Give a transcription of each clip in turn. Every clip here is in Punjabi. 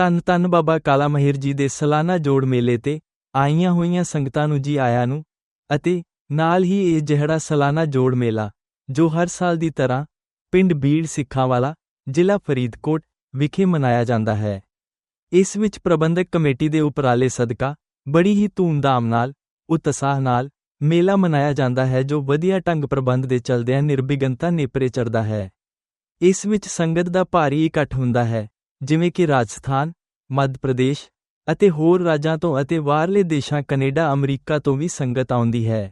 ਧੰਨ ਧੰਨ ਬਾਬਾ ਕਾਲਾ ਮਹਿਰ ਜੀ ਦੇ ਸਾਲਾਨਾ ਜੋੜ ਮੇਲੇ ਤੇ ਆਈਆਂ ਹੋਈਆਂ ਸੰਗਤਾਂ ਨੂੰ ਜੀ ਆਇਆਂ ਨੂੰ ਅਤੇ ਨਾਲ ਹੀ ਇਹ ਜਿਹੜਾ ਸਾਲਾਨਾ ਜੋੜ ਮੇਲਾ, ਜੋ ਹਰ ਸਾਲ ਦੀ ਤਰ੍ਹਾਂ ਪਿੰਡ ਬੀੜ ਸਿੱਖਾਂ ਵਾਲਾ ਜ਼ਿਲ੍ਹਾ ਫਰੀਦਕੋਟ ਵਿਖੇ ਮਨਾਇਆ ਜਾਂਦਾ ਹੈ। ਇਸ ਵਿੱਚ ਪ੍ਰਬੰਧਕ ਕਮੇਟੀ ਦੇ ਉਪਰਾਲੇ ਸਦਕਾ ਬੜੀ ਹੀ ਧੂਮਧਾਮ ਨਾਲ, ਉਤਸ਼ਾਹ ਨਾਲ ਮੇਲਾ ਮਨਾਇਆ ਜਾਂਦਾ ਹੈ, ਜੋ ਵਧੀਆ ਢੰਗ ਪ੍ਰਬੰਧ ਦੇ ਚਲਦਿਆਂ ਨਿਰਵਿਘਨਤਾ ਨੇਪਰੇ ਚੜਦਾ ਹੈ। ਇਸ ਵਿੱਚ ਸੰਗਤ ਦਾ ਭਾਰੀ ਇਕੱਠ ਹੁੰਦਾ ਹੈ। ਜਿਵੇਂ ਕਿ ਰਾਜਸਥਾਨ, ਮੱਧ ਪ੍ਰਦੇਸ਼ ਅਤੇ ਹੋਰ ਰਾਜਾਂ ਤੋਂ ਅਤੇ ਬਾਹਰਲੇ ਦੇਸ਼ਾਂ ਕੈਨੇਡਾ, ਅਮਰੀਕਾ ਤੋਂ ਵੀ ਸੰਗਤ ਆਉਂਦੀ ਹੈ।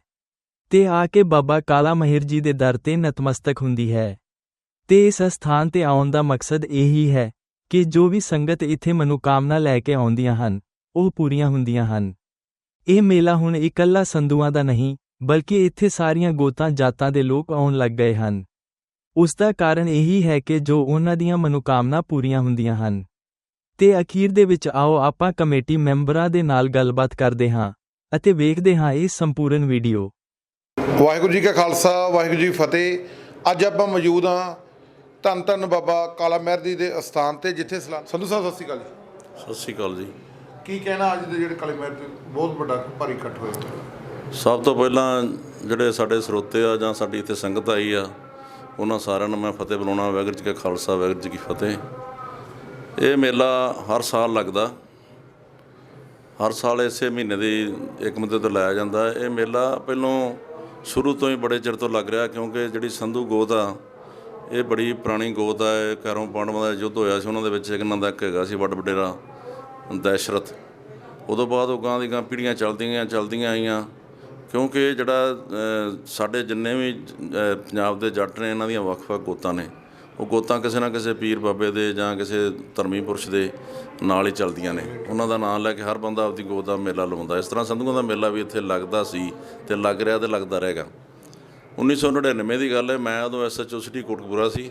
ਤੇ ਆ ਕੇ ਬਾਬਾ ਕਾਲਾ ਮਹਿਰ ਜੀ ਦੇ ਦਰ ਤੇ ਨਤਮਸਤਕ ਹੁੰਦੀ ਹੈ। ਤੇ ਇਸ ਸਥਾਨ ਤੇ ਆਉਣ ਦਾ ਮਕਸਦ ਇਹੀ ਹੈ ਕਿ ਜੋ ਵੀ ਸੰਗਤ ਇੱਥੇ ਮਨੋਕਾਮਨਾ ਲੈ ਕੇ ਆਉਂਦੀਆਂ ਹਨ, ਉਹ ਪੂਰੀਆਂ ਹੁੰਦੀਆਂ ਹਨ। ਇਹ ਮੇਲਾ ਹੁਣ ਇਕੱਲਾ ਸੰਧੂਆਂ ਦਾ ਨਹੀਂ, ਬਲਕਿ ਇੱਥੇ ਸਾਰੀਆਂ ਗੋਤਾਂ ਜਾਤਾਂ ਦੇ ਲੋਕ ਆਉਣ ਲੱਗ ਗਏ ਹਨ। ਉਸ ਦਾ ਕਾਰਨ ਇਹੀ ਹੈ ਕਿ ਜੋ ਉਹਨਾਂ ਦੀਆਂ ਮਨੋਕਾਮਨਾ ਪੂਰੀਆਂ ਹੁੰਦੀਆਂ ਹਨ। ਤੇ ਅਖੀਰ ਦੇ ਵਿੱਚ ਆਓ ਆਪਾਂ ਕਮੇਟੀ ਮੈਂਬਰਾਂ ਦੇ ਨਾਲ ਗੱਲਬਾਤ ਕਰਦੇ ਹਾਂ ਅਤੇ ਵੇਖਦੇ ਹਾਂ ਇਹ ਸੰਪੂਰਨ ਵੀਡੀਓ। ਵਾਹਿਗੁਰੂ ਜੀ ਕਾ ਖਾਲਸਾ ਵਾਹਿਗੁਰੂ ਜੀ ਫਤਿਹ। ਅੱਜ ਆਪਾਂ ਮੌਜੂਦ ਹਾਂ ਧੰਨ ਧੰਨ ਬਾਬਾ ਕਾਲਾ ਮਹਿਰ ਜੀ ਦੇ ਅਸਥਾਨ ਤੇ ਜਿੱਥੇ ਸਲਾ ਸੰਧੂ ਸਾਹਿਬ ਸਤਿ ਸ਼੍ਰੀ ਅਕਾਲ ਜੀ। ਸਤਿ ਸ਼੍ਰੀ ਅਕਾਲ ਜੀ। ਕੀ ਕਹਿਣਾ ਅੱਜ ਦੇ ਜਿਹੜੇ ਕਾਲੇ ਮਹਿਰ ਤੇ ਬਹੁਤ ਵੱਡਾ ਭਾਰੀ ਇਕੱਠ ਹੋਇਆ? ਸਭ ਤੋਂ ਪਹਿਲਾਂ ਜਿਹੜੇ ਸਾਡੇ ਸਰੋਤੇ ਆ ਜਾਂ ਸਾਡੀ ਇੱਥੇ ਸੰਗਤ ਆਈ ਆ ਉਹਨਾਂ ਸਾਰਿਆਂ ਨੂੰ ਮੈਂ ਫਤਿਹ ਬੁਲਾਉਣਾ, ਵਾਹਿਗੁਰੂ ਜੀ ਕਾ ਖਾਲਸਾ, ਵਾਹਿਗੁਰੂ ਜੀ ਕੀ ਫਤਿਹ। ਇਹ ਮੇਲਾ ਹਰ ਸਾਲ ਲੱਗਦਾ। ਹਰ ਸਾਲ ਇਸੇ ਮਹੀਨੇ ਦੀ ਇੱਕ ਮਹੀਨੇ ਤੋਂ ਲਾਇਆ ਜਾਂਦਾ। ਇਹ ਮੇਲਾ ਪਹਿਲੋਂ ਸ਼ੁਰੂ ਤੋਂ ਹੀ ਬੜੇ ਚਿਰ ਤੋਂ ਲੱਗ ਰਿਹਾ ਕਿਉਂਕਿ ਜਿਹੜੀ ਸੰਧੂ ਗੋਤ ਆ, ਇਹ ਬੜੀ ਪੁਰਾਣੀ ਗੋਤ ਆ, ਇਹ ਕੈਰੋਂ ਪਾਂਡਵਾਂ ਦਾ ਯੁੱਧ ਹੋਇਆ ਸੀ, ਉਹਨਾਂ ਦੇ ਵਿੱਚ ਇੱਕ ਨੰਦਕ ਹੈਗਾ ਸੀ, ਵੱਡ ਵਡੇਰਾ ਦਸ਼ਰਥ ਉਦੋਂ ਬਾਅਦ ਉਹ ਗਾਂ ਦੀ ਗਾਂ ਪੀੜੀਆਂ ਚੱਲਦੀਆਂ ਗਈਆਂ ਚੱਲਦੀਆਂ ਆਈਆਂ। ਕਿਉਂਕਿ ਜਿਹੜਾ ਸਾਡੇ ਜਿੰਨੇ ਵੀ ਪੰਜਾਬ ਦੇ ਜੱਟ ਨੇ, ਇਹਨਾਂ ਦੀਆਂ ਵੱਖ-ਵੱਖ ਗੋਤਾਂ ਨੇ। ਉਹ ਗੋਤਾਂ ਕਿਸੇ ਨਾ ਕਿਸੇ ਪੀਰ ਬਾਬੇ ਦੇ ਜਾਂ ਕਿਸੇ ਧਰਮੀ ਪੁਰਸ਼ ਦੇ ਨਾਲ ਹੀ ਚੱਲਦੀਆਂ ਨੇ। ਉਹਨਾਂ ਦਾ ਨਾਮ ਲੈ ਕੇ ਹਰ ਬੰਦਾ ਆਪਦੀ ਗੋਤ ਦਾ ਮੇਲਾ ਲਵਾਉਂਦਾ। ਇਸ ਤਰ੍ਹਾਂ ਸੰਧੂਆਂ ਦਾ ਮੇਲਾ ਵੀ ਇੱਥੇ ਲੱਗਦਾ ਸੀ ਤੇ ਲੱਗ ਰਿਹਾ ਤੇ ਲੱਗਦਾ ਰਹੇਗਾ। 1999 ਦੀ ਗੱਲ ਹੈ, ਮੈਂ ਉਦੋਂ ਐਸਐਚਓ ਸਿਟੀ ਕੋਟਕਪੂਰਾ ਸੀ।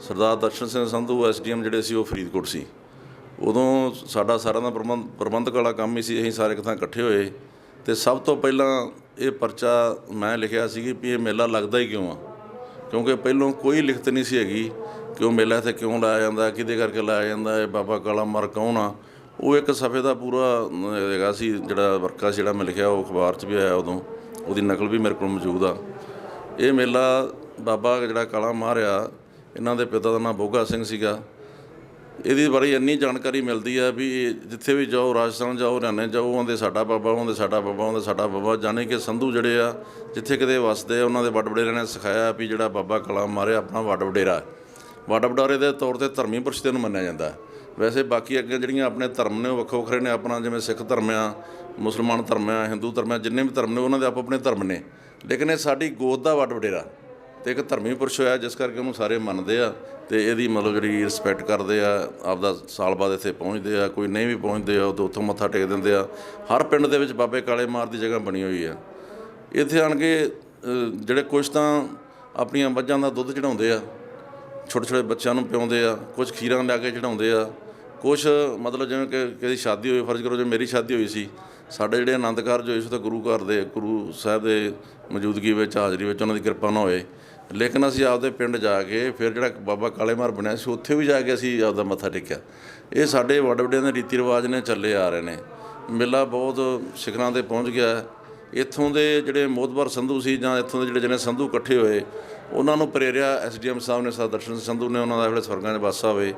ਸਰਦਾਰ ਦਰਸ਼ਨ ਸਿੰਘ ਸੰਧੂ ਐਸਡੀਐਮ ਜਿਹੜੇ ਸੀ, ਉਹ ਫਰੀਦਕੋਟ ਸੀ। ਉਦੋਂ ਸਾਡਾ ਸਾਰਿਆਂ ਦਾ ਪ੍ਰਬੰਧ ਪ੍ਰਬੰਧਕ ਵਾਲਾ ਕੰਮ ਹੀ ਸੀ, ਅਸੀਂ ਸਾਰੇ ਕਿਥਾਂ ਇਕੱਠੇ ਹੋਏ। ਤੇ ਸਭ ਤੋਂ ਪਹਿਲਾਂ ਇਹ ਪਰਚਾ ਮੈਂ ਲਿਖਿਆ ਸੀ ਕਿ ਵੀ ਇਹ ਮੇਲਾ ਲੱਗਦਾ ਹੀ ਕਿਉਂ ਆ? ਕਿਉਂਕਿ ਪਹਿਲੋਂ ਕੋਈ ਲਿਖਤ ਨਹੀਂ ਸੀ ਹੈਗੀ ਕਿ ਉਹ ਮੇਲਾ ਇੱਥੇ ਕਿਉਂ ਲਾਇਆ ਜਾਂਦਾ, ਕਿਹਦੇ ਕਰਕੇ ਲਾਇਆ ਜਾਂਦਾ, ਇਹ ਬਾਬਾ ਕਾਲਾ ਮਰ ਕੌਣ ਆ? ਉਹ ਇੱਕ ਸਫੇ ਦਾ ਪੂਰਾ ਹੈਗਾ ਸੀ, ਜਿਹੜਾ ਵਰਕਾ ਸੀ ਜਿਹੜਾ ਮੈਂ ਲਿਖਿਆ, ਉਹ ਅਖਬਾਰ 'ਚ ਵੀ ਆਇਆ ਉਦੋਂ। ਉਹਦੀ ਨਕਲ ਵੀ ਮੇਰੇ ਕੋਲ ਮੌਜੂਦ ਆ। ਇਹ ਮੇਲਾ ਬਾਬਾ ਜਿਹੜਾ ਕਾਲਾ ਮਾਰਿਆ ਇਹਨਾਂ ਦੇ ਪਿਤਾ ਦਾ ਨਾਮ ਬੋਗਾ ਸਿੰਘ ਸੀਗਾ। ਇਹਦੇ ਬਾਰੇ ਇੰਨੀ ਜਾਣਕਾਰੀ ਮਿਲਦੀ ਆ ਵੀ ਜਿੱਥੇ ਵੀ ਜਾਓ, ਰਾਜਸਥਾਨ ਜਾਓ, ਹਰਿਆਣੇ ਜਾਓ ਉਹਦੇ ਸਾਡਾ ਬਾਬਾ ਉਹਦੇ ਸਾਡਾ ਬਾਬਾ ਉਹਦੇ ਸਾਡਾ ਬਾਬਾ। ਜਾਣੇ ਕਿ ਸੰਧੂ ਜਿਹੜੇ ਆ, ਜਿੱਥੇ ਕਿਤੇ ਵਸਦੇ ਆ, ਉਹਨਾਂ ਦੇ ਵੱਡ ਵਡੇਰਿਆਂ ਨੇ ਸਿਖਾਇਆ ਵੀ ਜਿਹੜਾ ਬਾਬਾ ਕਲਾਮ ਮਾਰੇ, ਆਪਣਾ ਵੱਡ ਵਡੇਰਾ ਵੱਡ ਵਡਾਰੇ ਦੇ ਤੌਰ ਤੇ ਧਰਮੀ ਪੁਰਸ਼ ਤੇ ਨੂੰ ਮੰਨਿਆ ਜਾਂਦਾ ਵੈਸੇ ਬਾਕੀ ਅੱਗੇ ਜਿਹੜੀਆਂ ਆਪਣੇ ਧਰਮ ਨੇ, ਉਹ ਵੱਖੋ ਵੱਖਰੇ ਨੇ। ਆਪਣਾ ਜਿਵੇਂ ਸਿੱਖ ਧਰਮ ਆ, ਮੁਸਲਮਾਨ ਧਰਮ ਆ, ਹਿੰਦੂ ਧਰਮ ਆ, ਜਿੰਨੇ ਵੀ ਧਰਮ ਨੇ, ਉਹਨਾਂ ਦੇ ਆਪੋ ਆਪਣੇ ਧਰਮ ਨੇ। ਲੇਕਿਨ ਇਹ ਸਾਡੀ ਗੋਦ ਦਾ ਵੱਡ ਵਡੇਰਾ। ਤੇ ਇੱਕ ਧਰਮੀ ਪੁਰਸ਼ ਹੋਇਆ, ਜਿਸ ਕਰਕੇ ਉਹਨੂੰ ਸਾਰੇ ਮੰਨਦੇ ਆ ਤੇ ਇਹਦੀ ਮਤਲਬ ਜਿਹੜੀ ਰਿਸਪੈਕਟ ਕਰਦੇ ਆ, ਆਪਦਾ ਸਾਲ ਬਾਅਦ ਇੱਥੇ ਪਹੁੰਚਦੇ ਆ, ਕੋਈ ਨਹੀਂ ਵੀ ਪਹੁੰਚਦੇ ਆ ਉਹ ਉੱਥੋਂ ਮੱਥਾ ਟੇਕ ਦਿੰਦੇ ਆ। ਹਰ ਪਿੰਡ ਦੇ ਵਿੱਚ ਬਾਬੇ ਕਾਲੇ ਮਾਰ ਦੀ ਜਗ੍ਹਾ ਬਣੀ ਹੋਈ ਆ। ਇੱਥੇ ਆਣ ਕੇ ਜਿਹੜੇ ਕੁਝ ਤਾਂ ਆਪਣੀਆਂ ਮੱਝਾਂ ਦਾ ਦੁੱਧ ਚੜਾਉਂਦੇ ਆ ਛੋਟੇ ਛੋਟੇ ਬੱਚਿਆਂ ਨੂੰ ਪਿਆਉਂਦੇ ਆ ਕੁਝ ਖੀਰਾਂ ਲਿਆ ਕੇ ਚੜਾਉਂਦੇ ਆ ਕੁਝ ਮਤਲਬ ਜਿਵੇਂ ਕਿ ਕਿਸੇ ਦੀ ਸ਼ਾਦੀ ਹੋਈ, ਫਰਜ਼ ਕਰੋ ਜੇ ਮੇਰੀ ਸ਼ਾਦੀ ਹੋਈ ਸੀ, ਸਾਡੇ ਜਿਹੜੇ ਆਨੰਦ ਕਾਰਜ ਹੋਏ ਸੀ ਤਾਂ ਗੁਰੂ ਘਰ ਦੇ, ਗੁਰੂ ਸਾਹਿਬ ਦੇ ਮੌਜੂਦਗੀ ਵਿੱਚ, ਹਾਜ਼ਰੀ ਵਿੱਚ ਉਹਨਾਂ ਦੀ ਕਿਰਪਾ ਨਾ ਹੋਏ ਲੇਕਿਨ ਅਸੀਂ ਆਪਦੇ ਪਿੰਡ ਜਾ ਕੇ ਫਿਰ ਜਿਹੜਾ ਬਾਬਾ ਕਾਲੇ ਮਾਰ ਬਣਿਆ ਸੀ, ਉੱਥੇ ਵੀ ਜਾ ਕੇ ਅਸੀਂ ਆਪਦਾ ਮੱਥਾ ਟੇਕਿਆ। ਇਹ ਸਾਡੇ ਵੱਡ ਵੱਡਿਆਂ ਦੇ ਰੀਤੀ ਰਿਵਾਜ ਨੇ ਚੱਲੇ ਆ ਰਹੇ ਨੇ। ਮੇਲਾ ਬਹੁਤ ਸਿਖਰਾਂ ਤੇ ਪਹੁੰਚ ਗਿਆ। ਇੱਥੋਂ ਦੇ ਜਿਹੜੇ ਮੋਦਬਰ ਸੰਧੂ ਸੀ ਜਾਂ ਇੱਥੋਂ ਦੇ ਜਿਹੜੇ ਜਿਹਨੇ ਸੰਧੂ ਇਕੱਠੇ ਹੋਏ ਉਹਨਾਂ ਨੂੰ ਪ੍ਰੇਰਿਆ ਐਸਡੀਐਮ ਸਾਹਿਬ ਨੇ ਸਰਦਾਰ ਦਰਸ਼ਨ ਸਿੰਘ ਸੰਧੂ ਨੇ ਉਹਨਾਂ ਦਾ ਜਿਹੜੇ ਸਵਰਗਾਂ 'ਚ ਵਾਸਾ ਹੋਵੇ।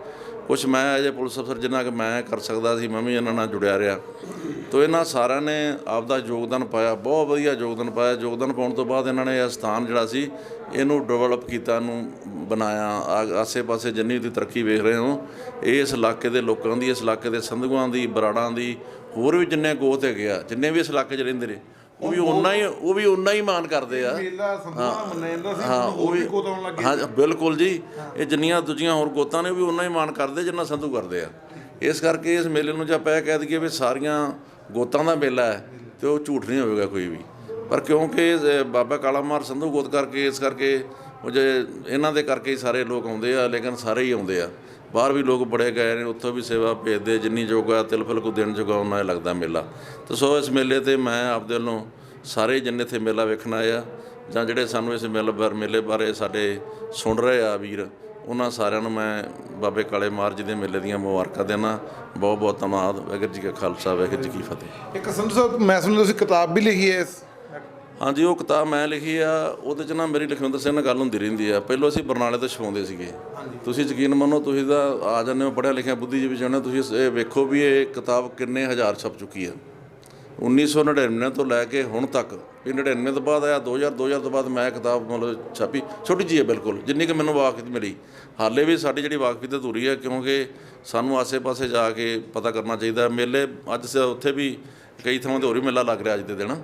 ਕੁਝ ਮੈਂ ਅਜੇ ਪੁਲਿਸ ਅਫਸਰ ਜਿੰਨਾ ਕਿ ਮੈਂ ਕਰ ਸਕਦਾ ਸੀ, ਮੈਂ ਵੀ ਇਹਨਾਂ ਨਾਲ ਜੁੜਿਆ ਰਿਹਾ। ਤੋ ਇਹਨਾਂ ਸਾਰਿਆਂ ਨੇ ਆਪਦਾ ਯੋਗਦਾਨ ਪਾਇਆ, ਬਹੁਤ ਵਧੀਆ ਯੋਗਦਾਨ ਪਾਇਆ। ਯੋਗਦਾਨ ਪਾਉਣ ਤੋਂ ਬਾਅਦ ਇਹਨਾਂ ਨੇ ਇਹ ਸਥਾਨ ਜਿਹੜਾ ਸੀ, ਇਹਨੂੰ ਡਿਵੈਲਪ ਕੀਤਾ, ਇਹਨੂੰ ਬਣਾਇਆ। ਆਸੇ-ਪਾਸੇ ਜਿੰਨੀ ਦੀ ਤਰੱਕੀ ਵੇਖ ਰਹੇ ਹੋ ਇਸ ਇਲਾਕੇ ਦੇ ਲੋਕਾਂ ਦੀ, ਇਸ ਇਲਾਕੇ ਦੇ ਸੰਧੂਆਂ ਦੀ, ਬਰਾੜਾਂ ਦੀ, ਹੋਰ ਵੀ ਜਿੰਨੇ ਗੋਤ ਹੈਗੇ ਆ, ਜਿੰਨੇ ਵੀ ਇਸ ਇਲਾਕੇ 'ਚ ਰਹਿੰਦੇ ਨੇ ਉਹ ਵੀ ਉਨਾ ਹੀ ਉਹ ਵੀ ਉਨਾ ਹੀ ਮਾਣ ਕਰਦੇ ਆ। ਮੇਲਾ ਸੰਧੂਆਂ ਮੰਨਿਆ ਜਾਂਦਾ ਸੀ ਹਾਂ ਉਹ ਵੀ ਆਉਣ ਲੱਗੇ ਹਾਂ ਬਿਲਕੁਲ ਜੀ। ਇਹ ਜਿੰਨੀਆਂ ਦੂਜੀਆਂ ਹੋਰ ਗੋਤਾਂ ਨੇ ਉਹ ਵੀ ਉਨਾ ਹੀ ਮਾਣ ਕਰਦੇ ਜਿੰਨਾ ਸੰਧੂ ਕਰਦੇ ਆ। ਇਸ ਕਰਕੇ ਇਸ ਮੇਲੇ ਨੂੰ ਜੇ ਆਪਾਂ ਕਹਿ ਦਈਏ ਵੀ ਸਾਰੀਆਂ ਗੋਤਾਂ ਦਾ ਮੇਲਾ ਹੈ ਤੇ ਉਹ ਝੂਠ ਨਹੀਂ ਹੋਵੇਗਾ ਕੋਈ ਵੀ। ਪਰ ਕਿਉਂਕਿ ਬਾਬਾ ਕਾਲਾ ਮਾਰ ਸੰਧੂ ਗੋਤ ਕਰਕੇ ਇਸ ਕਰਕੇ ਉਹ ਜੇ ਇਹਨਾਂ ਦੇ ਕਰਕੇ ਹੀ ਸਾਰੇ ਲੋਕ ਆਉਂਦੇ ਆ ਲੇਕਿਨ ਸਾਰੇ ਹੀ ਆਉਂਦੇ ਆ। ਬਾਹਰ ਵੀ ਲੋਕ ਬੜੇ ਗਏ ਨੇ, ਉੱਥੋਂ ਵੀ ਸੇਵਾ ਭੇਜਦੇ, ਜਿੰਨੀ ਜੋਗਾ ਤਿਲ ਫਲ ਕੋ ਦੇਣ ਜੋਗਾ ਉਹਨਾਂ ਇਹ ਲੱਗਦਾ ਮੇਲਾ। ਤੇ ਸੋ ਇਸ ਮੇਲੇ ਤੇ ਮੈਂ ਆਪਦੇ ਵੱਲੋਂ ਸਾਰੇ ਜਿੰਨੇ ਇੱਥੇ ਮੇਲਾ ਵੇਖਣ ਆਇਆ ਜਾਂ ਜਿਹੜੇ ਸਾਨੂੰ ਇਸ ਮੇਲੇ ਬਾਰੇ ਮੇਲੇ ਬਾਰੇ ਸਾਡੇ ਸੁਣ ਰਹੇ ਆ ਵੀਰ, ਉਹਨਾਂ ਸਾਰਿਆਂ ਨੂੰ ਮੈਂ ਬਾਬੇ ਕਾਲੇ ਮਾਰ ਜੀ ਦੇ ਮੇਲੇ ਦੀਆਂ ਮੁਬਾਰਕਾਂ ਦੇਣਾ ਬਹੁਤ ਬਹੁਤ ਧੰਨਵਾਦ, ਵਾਹਿਗੁਰੂ ਜੀ ਕਾ ਖਾਲਸਾ, ਵਾਹਿਗੁਰੂ ਜੀ ਕੀ ਫਤਿਹ। ਇੱਕ ਸੰਧੂ ਸਾਹਿਬ, ਮੈਂ ਸੁਣਿਆ ਤੁਸੀਂ ਕਿਤਾਬ ਵੀ ਲਿਖੀ ਹੈ ਇਸ ਹਾਂਜੀ ਉਹ ਕਿਤਾਬ ਮੈਂ ਲਿਖੀ ਆ ਉਹਦੇ 'ਚ ਨਾ ਮੇਰੀ ਲਖਵਿੰਦਰ ਸਿੰਘ ਨਾਲ ਗੱਲ ਹੁੰਦੀ ਰਹਿੰਦੀ ਆ। ਪਹਿਲਾਂ ਅਸੀਂ ਬਰਨਾਲੇ ਤੋਂ ਛਪਾਉਂਦੇ ਸੀਗੇ। ਤੁਸੀਂ ਯਕੀਨ ਮੰਨੋ ਤੁਸੀਂ ਤਾਂ ਆ ਜਾਂਦੇ ਹੋ ਪੜ੍ਹਿਆ ਲਿਖਿਆ ਬੁੱਧੀਜੀਵੀ ਜਾਣਦੇ ਹੋ, ਤੁਸੀਂ ਇਹ ਵੇਖੋ ਵੀ ਇਹ ਕਿਤਾਬ ਕਿੰਨੇ ਹਜ਼ਾਰ ਛਪ ਚੁੱਕੀ ਆ। 1999 ਤੋਂ ਲੈ ਕੇ ਹੁਣ ਤੱਕ ਵੀ 99 ਤੋਂ ਬਾਅਦ ਆਇਆ 2000 2000 ਤੋਂ ਬਾਅਦ ਮੈਂ ਕਿਤਾਬ ਮਤਲਬ ਛਾਪੀ। ਛੋਟੀ ਜਿਹੀ ਹੈ ਬਿਲਕੁਲ ਜਿੰਨੀ ਕਿ ਮੈਨੂੰ ਵਾਕਫੀਤ ਮਿਲੀ। ਹਾਲੇ ਵੀ ਸਾਡੀ ਜਿਹੜੀ ਵਾਕਫੀਤ ਅਧੂਰੀ ਹੈ ਕਿਉਂਕਿ ਸਾਨੂੰ ਆਸੇ-ਪਾਸੇ ਜਾ ਕੇ ਪਤਾ ਕਰਨਾ ਚਾਹੀਦਾ। ਮੇਲੇ ਅੱਜ ਸ- ਉੱਥੇ ਵੀ ਕਈ ਥਾਵਾਂ ਤੇ ਹੋਰ ਵੀ ਮੇਲਾ ਲੱਗ ਰਿਹਾ ਅੱਜ ਦੇ ਦਿਨ।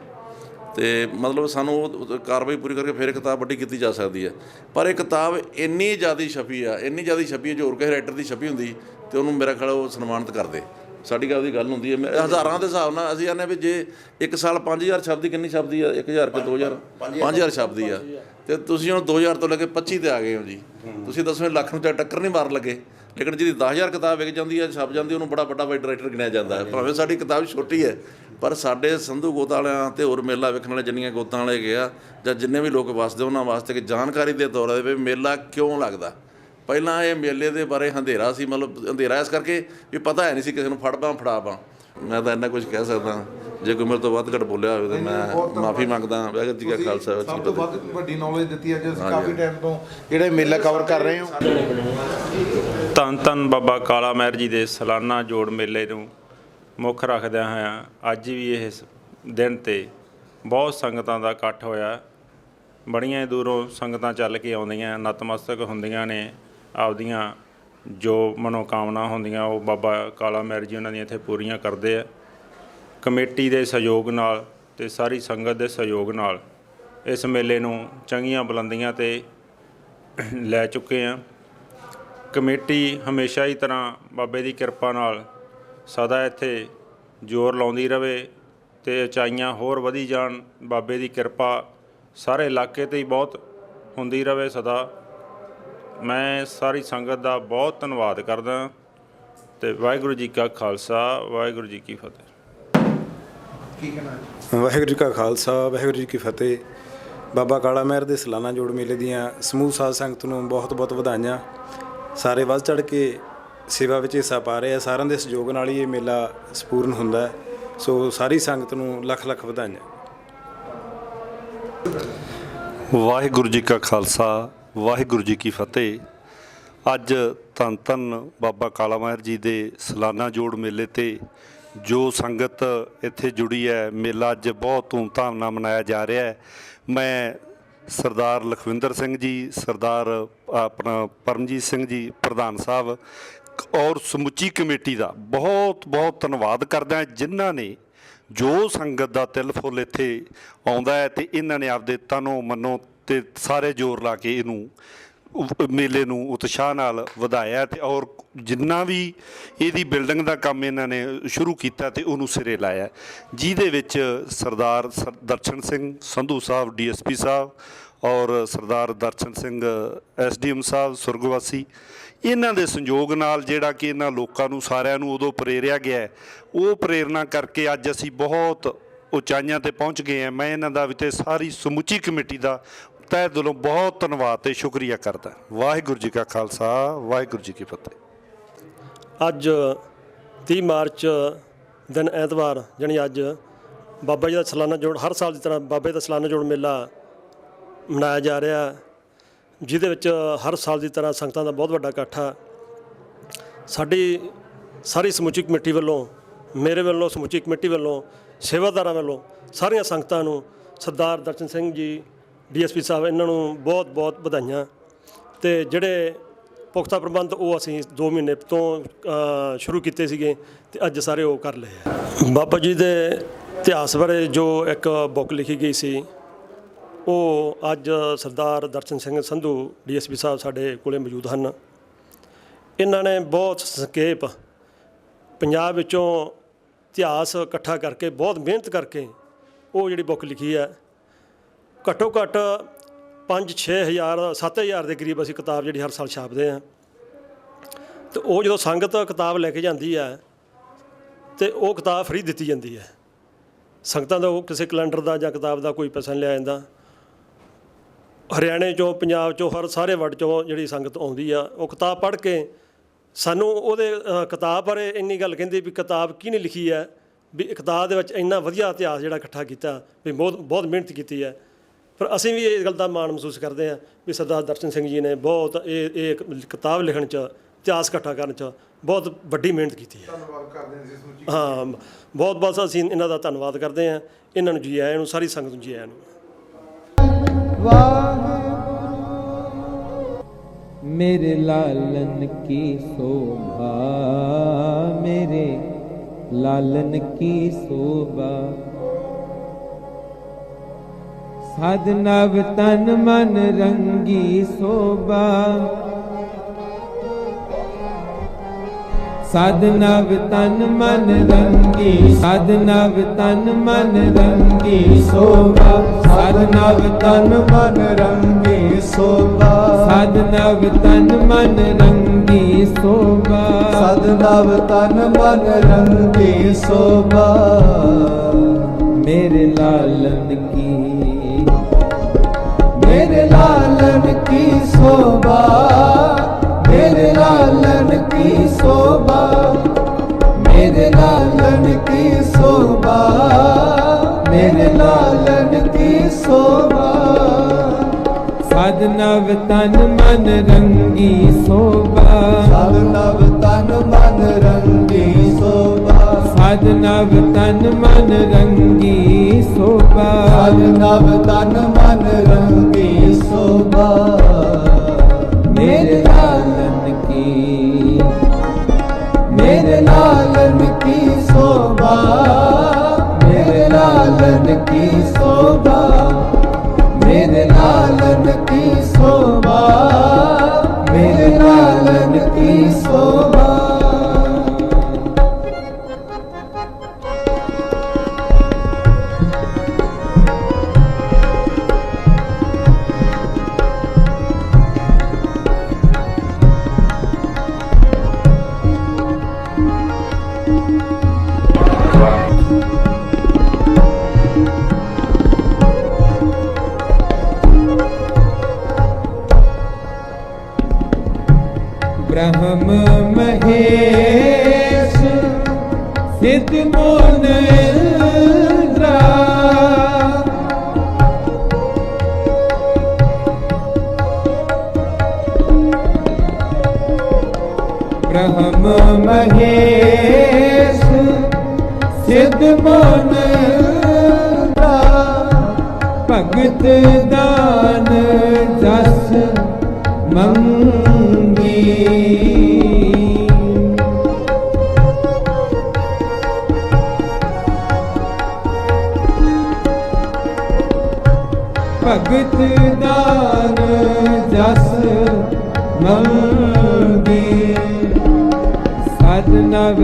ਤੇ ਮਤਲਬ ਸਾਨੂੰ ਉਹ ਕਾਰਵਾਈ ਪੂਰੀ ਕਰਕੇ ਫਿਰ ਕਿਤਾਬ ਵੱਡੀ ਕੀਤੀ ਜਾ ਸਕਦੀ ਹੈ। ਪਰ ਇਹ ਕਿਤਾਬ ਇੰਨੀ ਜ਼ਿਆਦਾ ਛਪੀ ਆ ਇੰਨੀ ਜ਼ਿਆਦਾ ਛਪੀ ਹੈ ਜੋ ਹੋਰ ਕਿਸੇ ਰਾਈਟਰ ਦੀ ਛਪੀ ਹੁੰਦੀ ਤੇ ਉਹਨੂੰ ਮੇਰਾ ਖਿਆਲ ਉਹ ਸਨਮਾਨਿਤ ਕਰਦੇ। ਸਾਡੀ ਗੱਲ ਦੀ ਗੱਲ ਹੁੰਦੀ ਹੈ। ਹਜ਼ਾਰਾਂ ਦੇ ਹਿਸਾਬ ਨਾਲ ਅਸੀਂ ਆਨੇ ਵੀ ਜੇ ਇੱਕ ਸਾਲ 5000 ਸ਼ਬਦੀ ਕਿੰਨੀ ਸ਼ਬਦੀ ਆ? 1000 ਕਿ 2000 5000 ਸ਼ਬਦੀ ਆ। ਤੇ ਤੁਸੀਂ ਹੁਣ 2000 ਤੋਂ ਲੈ ਕੇ 25 ਤੇ ਆ ਗਏ ਹੋ ਜੀ। ਤੁਸੀਂ ਦੱਸੋ ਲੱਖ ਨੂੰ ਤਾਂ ਟੱਕਰ ਨਹੀਂ ਮਾਰਨ ਲੱਗੇ। ਲੇਕਿਨ ਜਿਹਦੀ 10000 ਕਿਤਾਬ ਵਿਕ ਜਾਂਦੀ ਹੈ, ਛਪ ਜਾਂਦੀ, ਉਹਨੂੰ ਬੜਾ ਵੱਡਾ ਵਾਈਟ ਰਾਈਟਰ ਗਿਣਿਆ ਜਾਂਦਾ ਹੈ। ਭਾਵੇਂ ਸਾਡੀ ਕਿਤਾਬ ਛੋਟੀ ਹੈ, ਪਰ ਸਾਡੇ ਸੰਧੂ ਗੋਤ ਵਾਲਿਆਂ ਤੇ ਹੋਰ ਮੇਲਾ ਵੇਖਣ ਵਾਲੇ ਜਿੰਨੀਆਂ ਗੋਤਾਂ ਵਾਲੇ ਗਿਆ ਜਾਂ ਜਿੰਨੇ ਵੀ ਲੋਕ ਵਸਦੇ, ਉਹਨਾਂ ਵਾਸਤੇ ਕਿ ਜਾਣਕਾਰੀ ਦੇ ਤੌਰ ਤੇ ਵੀ ਮੇਲਾ ਕਿਉਂ ਲੱਗਦਾ? ਪਹਿਲਾਂ ਇਹ ਮੇਲੇ ਦੇ ਬਾਰੇ ਹਨੇਰਾ ਸੀ, ਮਤਲਬ ਹਨੇਰਾ ਇਸ ਕਰਕੇ ਵੀ ਪਤਾ ਹੈ ਨਹੀਂ ਸੀ ਕਿਸੇ ਨੂੰ ਫੜਦਾ ਫੜਾਵਾਂ ਮੈਂ ਤਾਂ ਇੰਨਾ ਕੁਝ ਕਹਿ ਸਕਦਾ। ਜੇ ਕੋਈ ਮੇਰੇ ਤੋਂ ਵੱਧ ਘੱਟ ਬੋਲਿਆ ਹੋਵੇ ਤਾਂ ਮੈਂ ਮਾਫੀ ਮੰਗਦਾ। ਵਾਹਿਗੁਰੂ ਜੀ ਕਾ ਖਾਲਸਾ ਵਾਹਿਗੁਰੂ ਜੀ ਸਭ ਤੋਂ ਵੱਧ ਵੱਡੀ ਨੌਲੇਜ ਦਿੱਤੀ ਹੈ ਜਿਸ ਕਾਫੀ ਟਾਈਮ ਤੋਂ ਜਿਹੜੇ ਮੇਲਾ ਕਵਰ ਕਰ ਰਹੇ ਹੋ। ਧੰਨ ਧੰਨ ਬਾਬਾ ਕਾਲਾ ਮਹਿਰ ਜੀ ਦੇ ਸਾਲਾਨਾ ਜੋੜ ਮੇਲੇ ਨੂੰ ਮੁੱਖ ਰੱਖਦਿਆਂ ਹੋਇਆਂ ਅੱਜ ਵੀ ਇਸ ਦਿਨ ਤੇ ਬਹੁਤ ਸੰਗਤਾਂ ਦਾ ਇਕੱਠ ਹੋਇਆ। ਬੜੀਆਂ ਦੂਰੋਂ ਸੰਗਤਾਂ ਚੱਲ ਕੇ ਆਉਂਦੀਆਂ ਨਤਮਸਤਕ ਹੁੰਦੀਆਂ ਨੇ ਆਪਦੀਆਂ ਜੋ ਮਨੋਕਾਮਨਾ ਹੁੰਦੀਆਂ, ਉਹ ਬਾਬਾ ਕਾਲਾ ਮੈਰ ਜੀ ਉਹਨਾਂ ਦੀਆਂ ਇੱਥੇ ਪੂਰੀਆਂ ਕਰਦੇ ਆ। ਕਮੇਟੀ ਦੇ ਸਹਿਯੋਗ ਨਾਲ ਤੇ ਸਾਰੀ ਸੰਗਤ ਦੇ ਸਹਿਯੋਗ ਨਾਲ ਇਸ ਮੇਲੇ ਨੂੰ ਚੰਗੀਆਂ ਬੁਲੰਦੀਆਂ ਤੇ ਲੈ ਚੁੱਕੇ ਆ। ਕਮੇਟੀ ਹਮੇਸ਼ਾ ਹੀ ਤਰ੍ਹਾਂ ਬਾਬੇ ਦੀ ਕਿਰਪਾ ਨਾਲ ਸਦਾ ਇੱਥੇ ਜ਼ੋਰ ਲਾਉਂਦੀ ਰਵੇ ਤੇ ਉਚਾਈਆਂ ਹੋਰ ਵਧੀ ਜਾਣ। ਬਾਬੇ ਦੀ ਕਿਰਪਾ ਸਾਰੇ ਇਲਾਕੇ ਤੇ ਹੀ ਬਹੁਤ ਹੁੰਦੀ ਰਵੇ ਸਦਾ। ਮੈਂ ਸਾਰੀ ਸੰਗਤ ਦਾ ਬਹੁਤ ਧੰਨਵਾਦ ਕਰਦਾ ਤੇ ਵਾਹਿਗੁਰੂ ਜੀ ਕਾ ਖਾਲਸਾ ਵਾਹਿਗੁਰੂ ਜੀ ਕੀ ਫਤਿਹ। ਕੀ ਕਹਿਣਾ ਹੈ ਵਾਹਿਗੁਰੂ ਜੀ ਕਾ ਖਾਲਸਾ ਵਾਹਿਗੁਰੂ ਜੀ ਕੀ ਫਤਿਹ। ਬਾਬਾ ਕਾਲਾ ਮਹਿਰ ਦੇ ਸਾਲਾਨਾ ਜੋੜ ਮੇਲੇ ਦੀਆਂ ਸਮੂਹ ਸਾਧ ਸੰਗਤ ਨੂੰ ਬਹੁਤ-ਬਹੁਤ ਵਧਾਈਆਂ। ਸਾਰੇ ਵੱਧ ਚੜ ਕੇ ਸੇਵਾ ਵਿੱਚ ਹਿੱਸਾ ਪਾ ਰਹੇ ਆ। ਸਾਰਿਆਂ ਦੇ ਸਹਿਯੋਗ ਨਾਲ ਹੀ ਇਹ ਮੇਲਾ ਸਪੂਰਨ ਹੁੰਦਾ ਹੈ। ਸੋ ਸਾਰੀ ਸੰਗਤ ਨੂੰ ਲੱਖ ਲੱਖ ਵਧਾਈਆਂ। ਵਾਹਿਗੁਰੂ ਜੀ ਕਾ ਖਾਲਸਾ ਵਾਹਿਗੁਰੂ ਜੀ ਕੀ ਫਤਿਹ। ਅੱਜ ਧੰਨ ਧੰਨ ਬਾਬਾ ਕਾਲਾ ਮਾਹਿਰ ਜੀ ਦੇ ਸਾਲਾਨਾ ਜੋੜ ਮੇਲੇ ਤੇ ਜੋ ਸੰਗਤ ਇੱਥੇ ਜੁੜੀ ਹੈ, ਮੇਲਾ ਅੱਜ ਬਹੁਤ ਧੂਮਧਾਮ ਨਾਲ ਮਨਾਇਆ ਜਾ ਰਿਹਾ ਹੈ। ਮੈਂ ਸਰਦਾਰ ਲਖਵਿੰਦਰ ਸਿੰਘ ਜੀ, ਸਰਦਾਰ ਆਪਣਾ ਪਰਮਜੀਤ ਸਿੰਘ ਜੀ, ਪ੍ਰਧਾਨ ਸਾਹਿਬ ਔਰ ਸਮੁੱਚੀ ਕਮੇਟੀ ਦਾ ਬਹੁਤ ਬਹੁਤ ਧੰਨਵਾਦ ਕਰਦਾ ਜਿਨ੍ਹਾਂ ਨੇ ਜੋ ਸੰਗਤ ਦਾ ਤਿਲ ਫੁੱਲ ਇੱਥੇ ਆਉਂਦਾ ਹੈ ਤੇ ਇਹਨਾਂ ਨੇ ਆਪਦੇ ਤਨੋਂ ਮਨੋਂ ਤੇ ਸਾਰੇ ਜ਼ੋਰ ਲਾ ਕੇ ਇਹਨੂੰ ਮੇਲੇ ਨੂੰ ਉਤਸ਼ਾਹ ਨਾਲ ਵਧਾਇਆ ਤੇ ਔਰ ਜਿੰਨਾ ਵੀ ਇਹਦੀ ਬਿਲਡਿੰਗ ਦਾ ਕੰਮ ਇਹਨਾਂ ਨੇ ਸ਼ੁਰੂ ਕੀਤਾ ਤੇ ਉਹਨੂੰ ਸਿਰੇ ਲਾਇਆ। ਜਿਹਦੇ ਵਿੱਚ ਸਰਦਾਰ ਸਰ- ਦਰਸ਼ਨ ਸਿੰਘ, ਸੰਧੂ ਸਾਹਿਬ, ਡੀਐਸਪੀ ਸਾਹਿਬ ਔਰ ਸਰਦਾਰ ਦਰਸ਼ਨ ਸਿੰਘ, ਐਸਡੀਐਮ ਸਾਹਿਬ, ਸੁਰਗਵਾਸੀ, ਇਹਨਾਂ ਦੇ ਸੰਯੋਗ ਨਾਲ ਜਿਹੜਾ ਕਿ ਇਹਨਾਂ ਲੋਕਾਂ ਨੂੰ ਸਾਰਿਆਂ ਨੂੰ ਉਦੋਂ ਪ੍ਰੇਰਿਆ ਗਿਆ ਉਹ ਪ੍ਰੇਰਣਾ ਕਰਕੇ ਅੱਜ ਅਸੀਂ ਬਹੁਤ ਉਚਾਈਆਂ ਤੇ ਪਹੁੰਚ ਗਏ ਹਾਂ। ਮੈਂ ਇਹਨਾਂ ਦਾ ਵੀ ਤੇ ਸਾਰੀ ਸਮੁੱਚੀ ਕਮੇਟੀ ਦਾ ਤਹਿ ਦਿਲੋਂ ਬਹੁਤ ਧੰਨਵਾਦ ਤੇ ਸ਼ੁਕਰੀਆ ਕਰਦਾ ਵਾਹਿਗੁਰੂ ਜੀ ਕਾ ਖਾਲਸਾ, ਵਾਹਿਗੁਰੂ ਜੀ ਕੀ ਫਤਿਹ। ਅੱਜ 30 ਮਾਰਚ ਦਿਨ ਐਤਵਾਰ, ਜਾਣੀ ਅੱਜ ਬਾਬਾ ਜੀ ਦਾ ਸਾਲਾਨਾ ਜੋੜ, ਹਰ ਸਾਲ ਦੀ ਤਰ੍ਹਾਂ ਬਾਬੇ ਦਾ ਸਾਲਾਨਾ ਜੋੜ ਮੇਲਾ ਮਨਾਇਆ ਜਾ ਰਿਹਾ, ਜਿਹਦੇ ਵਿੱਚ ਹਰ ਸਾਲ ਦੀ ਤਰ੍ਹਾਂ ਸੰਗਤਾਂ ਦਾ ਬਹੁਤ ਵੱਡਾ ਇਕੱਠ ਆ। ਸਾਡੀ ਸਾਰੀ ਸਮੁੱਚੀ ਕਮੇਟੀ ਵੱਲੋਂ, ਮੇਰੇ ਵੱਲੋਂ, ਸਮੁੱਚੀ ਕਮੇਟੀ ਵੱਲੋਂ, ਸੇਵਾਦਾਰਾਂ ਵੱਲੋਂ ਸਾਰੀਆਂ ਸੰਗਤਾਂ ਨੂੰ ਸਰਦਾਰ ਦਰਸ਼ਨ ਸਿੰਘ ਜੀ ਡੀਐਸਪੀ ਸਾਹਿਬ, ਇਹਨਾਂ ਨੂੰ ਬਹੁਤ ਬਹੁਤ ਵਧਾਈਆਂ। ਤੇ ਜਿਹੜੇ ਪੁਖਤਾ ਪ੍ਰਬੰਧ ਉਹ ਅਸੀਂ 2 ਮਹੀਨੇ ਤੋਂ ਸ਼ੁਰੂ ਕੀਤੇ ਸੀਗੇ ਤੇ ਅੱਜ ਸਾਰੇ ਉਹ ਕਰ ਲਏ ਆ। ਬਾਬਾ ਜੀ ਦੇ ਇਤਿਹਾਸ ਬਾਰੇ ਜੋ ਇੱਕ ਬੁੱਕ ਲਿਖੀ ਗਈ ਸੀ, ਉਹ ਅੱਜ ਸਰਦਾਰ ਦਰਸ਼ਨ ਸਿੰਘ ਸੰਧੂ ਡੀਐਸਪੀ ਸਾਹਿਬ ਸਾਡੇ ਕੋਲੇ ਮੌਜੂਦ ਹਨ। ਇਹਨਾਂ ਨੇ ਬਹੁਤ ਸੰਖੇਪ ਪੰਜਾਬ ਵਿੱਚੋਂ ਇਤਿਹਾਸ ਇਕੱਠਾ ਕਰਕੇ, ਬਹੁਤ ਮਿਹਨਤ ਕਰਕੇ ਉਹ ਜਿਹੜੀ ਬੁੱਕ ਲਿਖੀ ਹੈ ਘੱਟੋ ਘੱਟ 5 ਹਜ਼ਾਰ 7000 ਦੇ ਕਰੀਬ ਅਸੀਂ ਕਿਤਾਬ ਜਿਹੜੀ ਹਰ ਸਾਲ ਛਾਪਦੇ ਹਾਂ। ਤੇ ਉਹ ਜਦੋਂ ਸੰਗਤ ਕਿਤਾਬ ਲੈ ਕੇ ਜਾਂਦੀ ਹੈ, ਤੇ ਉਹ ਕਿਤਾਬ ਫ੍ਰੀ ਦਿੱਤੀ ਜਾਂਦੀ ਹੈ। ਸੰਗਤਾਂ ਦਾ ਉਹ ਕਿਸੇ ਕੈਲੰਡਰ ਦਾ ਜਾਂ ਕਿਤਾਬ ਦਾ ਕੋਈ ਪੈਸਾ ਨਹੀਂ ਲਿਆ ਜਾਂਦਾ। ਹਰਿਆਣੇ ਚੋਂ, ਪੰਜਾਬ ਚੋਂ, ਹਰ ਸਾਰੇ ਵਰਡ ਚੋਂ ਜਿਹੜੀ ਸੰਗਤ ਆਉਂਦੀ ਆ, ਉਹ ਕਿਤਾਬ ਪੜ੍ਹ ਕੇ ਸਾਨੂੰ ਉਹਦੇ ਕਿਤਾਬ ਬਾਰੇ ਇੰਨੀ ਗੱਲ ਕਹਿੰਦੀ ਵੀ ਕਿਤਾਬ ਕਿਹਨੇ ਲਿਖੀ ਹੈ, ਵੀ ਕਿਤਾਬ ਦੇ ਵਿੱਚ ਇੰਨਾ ਵਧੀਆ ਇਤਿਹਾਸ ਜਿਹੜਾ ਇਕੱਠਾ ਕੀਤਾ, ਵੀ ਬਹੁਤ ਬਹੁਤ ਮਿਹਨਤ ਕੀਤੀ ਹੈ। ਪਰ ਅਸੀਂ ਵੀ ਇਸ ਗੱਲ ਦਾ ਮਾਣ ਮਹਿਸੂਸ ਕਰਦੇ ਹਾਂ ਵੀ ਸਰਦਾਰ ਦਰਸ਼ਨ ਸਿੰਘ ਜੀ ਨੇ ਬਹੁਤ ਇਹ ਇਹ ਇੱਕ ਕਿਤਾਬ ਲਿਖਣ 'ਚ ਇਤਿਹਾਸ ਇਕੱਠਾ ਕਰਨ 'ਚ ਬਹੁਤ ਵੱਡੀ ਮਿਹਨਤ ਕੀਤੀ ਹੈ। ਹਾਂ ਬਹੁਤ ਬਹੁਤ ਅਸੀਂ ਇਹਨਾਂ ਦਾ ਧੰਨਵਾਦ ਕਰਦੇ ਹਾਂ। ਇਹਨਾਂ ਨੂੰ ਜੀ ਆਇਆਂ ਨੂੰ ਸਾਰੀ ਸੰਗਤ ਨੂੰ ਜੀ ਆਇਆਂ ਨੂੰ। ਵਾਹਿਗੁਰੂ ਮੇਰੇ ਲਾਲਨ ਕੀ ਸੋਭਾ ਮੇਰੇ ਲਾਲਨ ਕੀ ਸਦ ਨਵ ਤਨ ਮਨ ਰੰਗੀ ਸੋਭਾ। ਸਦ ਨਵ ਤਨ ਮਨ ਰੰਗੀ ਸਦ ਨਵ ਤਨ ਮਨ ਰੰਗੀ ਸੋਭਾ। ਸਦ ਨਵ ਤਨ ਮਨ ਰੰਗੀ ਸੋਭਾ। ਸਦ ਨਵ ਤਨ ਮਨ ਰੰਗੀ ਸੋਭਾ। ਸਦ ਨਵ ਤਨ ਮਨ ਰੰਗੀ ਸੋਭਾ। ਮੇਰੇ ਲਾਲਨ मेरे लालन की ਮੇਰੇ ਲਾਲਨ ਕੀ ਸੋਭਾ ਮੇਰੇ ਲਾਲਨ ਕੀ ਸੋਭਾ ਮੇਰੇ ਲਾਲਨ ਕੀ ਸੋਭਾ ਮੇਰੇ ਲਾਲਨ ਕੀ ਸੋਭਾ साध नव तन मन रंगी शोभा ਸਦ ਨਵ ਤਨ ਮਨ ਰੰਗੀ ਸੋਭਾ साध नव तन मन रंगी शोभा ਸਦ ਨਵ ਤਨ ਮਨ ਰੰਗੀ शोभा मेरे लालन की मेरे लालन की शोभा मेरे लालन की शोभा मेरे लालन की शोभा मेरे लालन की शोभा ਮਨ ਦਾ ਭਗਤ ਦਾਨ ਜਸ ਮੰਗੀ। ਭਗਤ ਦਾਨ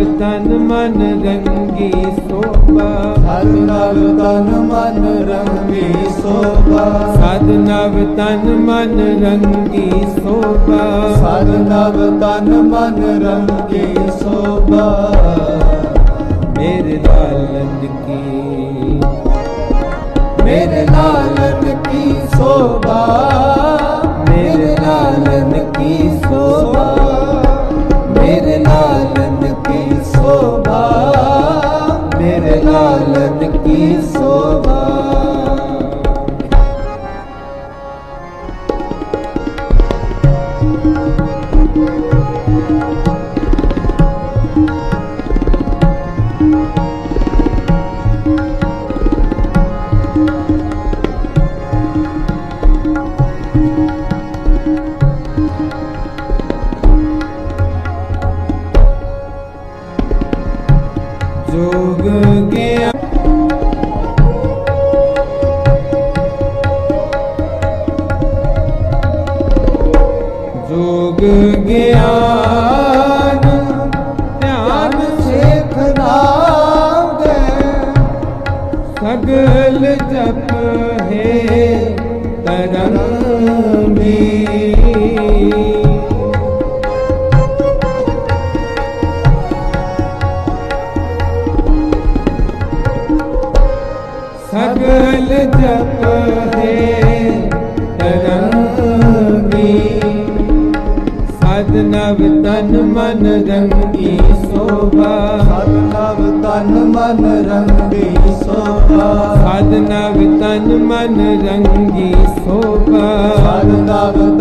ਤਨ ਮਨ ਰੰਗੀ ਸੋਭਾ। ਸਦ ਨਵ ਤਨ ਮਨ ਰੰਗੀ ਸੋਭਾ। ਸਦ ਨਵ ਤਨ ਮਨ ਰੰਗੀ ਸੋਭਾ। ਸਦ ਨਵ ਤਨ ਮਨ ਰੰਗੀ ਸੋਭਾ। ਮੇਰੇ ਲਾਲਨ ਕੀ। ਮੇਰੇ ਲਾਲਨ ਕੀ ਸੋਭਾ। ਸਗਲ ਜਪ ਹੈ ਸਗਲ ਜਪ ਹੈ ਨਵ ਤਨ ਮਨ ਰੰਗੀ ਸੋਭਾ। ਸਦ ਨਵ ਤਨ ਮਨ ਰੰਗੀ ਸੋਭਾ। ਸਦ ਨਵ ਤਨ ਮਨ ਰੰਗੀ ਸੋਭਾ। ਸਦ ਨਵ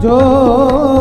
ਜੋ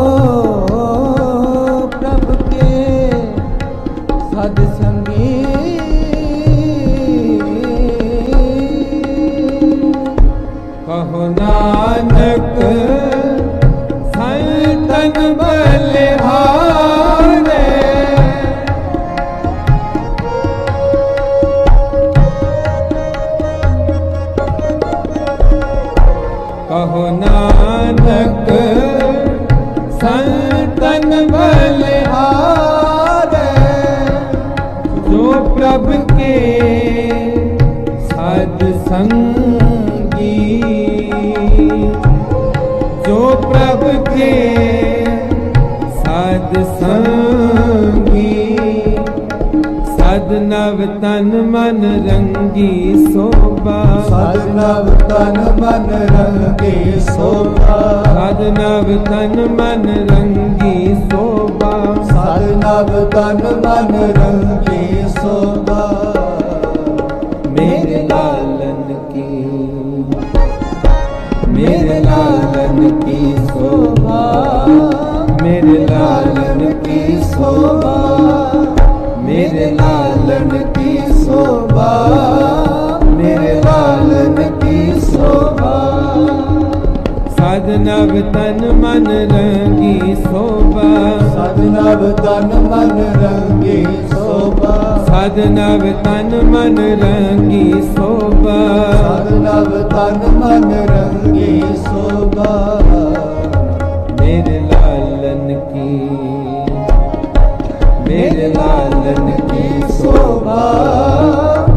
ਸਦ ਸੰਗੀ। ਸਦ ਨਵ ਤਨ ਮਨ ਰੰਗੀ ਸੋਭਾ। ਸਦ ਨਵ ਤਨ ਮਨ ਰੰਗੀ ਸੋਭਾ। ਸਦ ਨਵ ਤਨ ਮਨ ਰੰਗੀ ਸੋਭਾ। ਸਦ ਨਵ ਤਨ ਮਨ ਰੰਗੀ ਸੋਭਾ। ਮੇਰੇ ਲਾਲਨ ਕੀ? ਮੇਰੇ ਲਾਲਨ ਕੀ ਸੋਭਾ? ਮੇਰੇ ਲਾਲਨ ਕੀ ਸੋਭਾ? ਮੇਰੇ ਲਾਲਨ ਕੀ ਸੋਭਾ? ਮੇਰੇ ਲਾਲਨ ਕੀ ਸੋਭਾ? ਸਦ ਨਵ ਤਨ ਮਨ ਰੰਗੀ ਸੋਭਾ। ਸਦ ਨਵ ਤਨ ਮਨ ਰੰਗੀ ਸੋਭਾ। ਸਦ ਨਵ ਤਨ ਮਨ ਰੰਗੀ ਸੋਭਾ। ਸਦ ਨਵ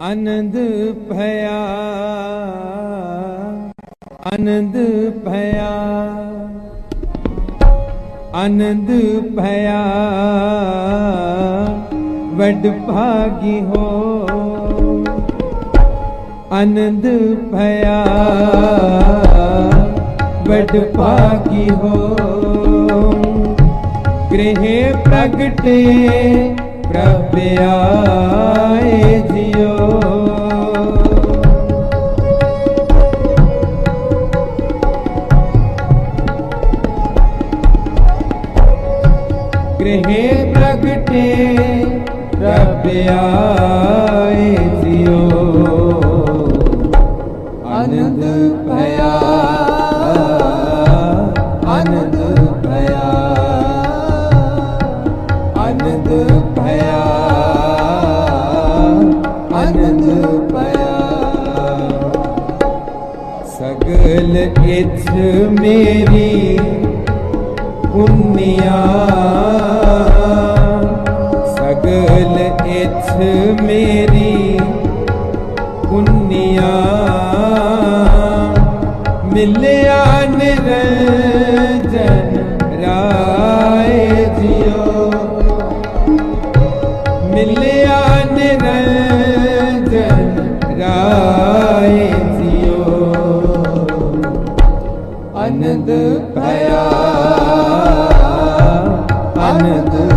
ਆਨੰਦ ਭਇਆ ਆਨੰਦ ਭਇਆ ਆਨੰਦ ਭਇਆ, ਵੱਡ ਭਾਗੀ ਹੋ। ਆਨੰਦ ਭਇਆ, ਵੱਡ ਭਾਗੀ ਹੋ। ਗ੍ਰਹਿ ਪ੍ਰਗਟੇ ਕਪਿਆਏ ਜਿਓ ਗ੍ਰਹਿ ਪ੍ਰਗਟੇ ਰਬਿਆਏ ਅਨੰਦ ਭਇਆ ਅਨੰਦ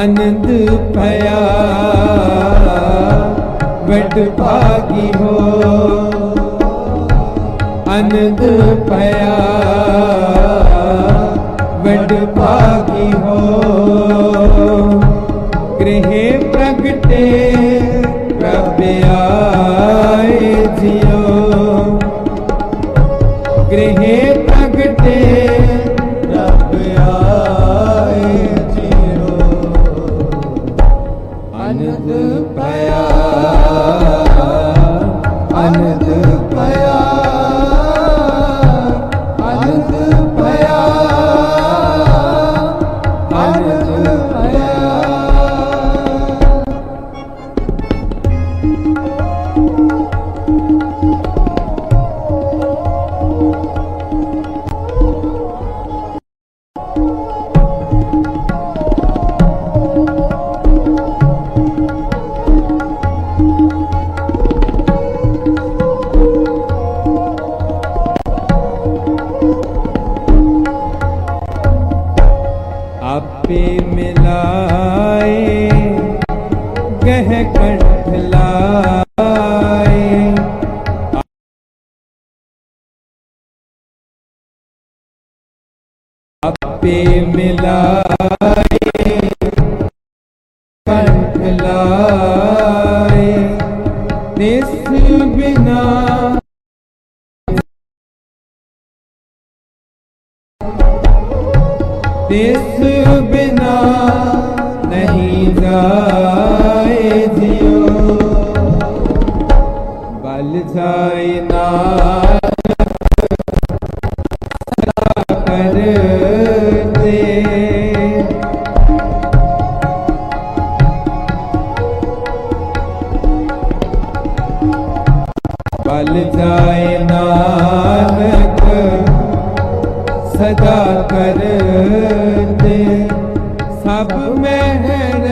ਆਨੰਦ ਪਿਆ ਵਟ ਭਾਗੀ ਹੋ। ਆਨੰਦ ਪਿਆ ਵਟ ਭਾਗੀ ਹੋ। ਗ੍ਰਹਿ ਪ੍ਰਗਟੇ ਪ੍ਰਭ ਆਏ ला ਬਲ ਜਾਏ ਨਾਨਕ ਸਦਾ ਕਰਤੇ ਸਭ ਮਹਿਰ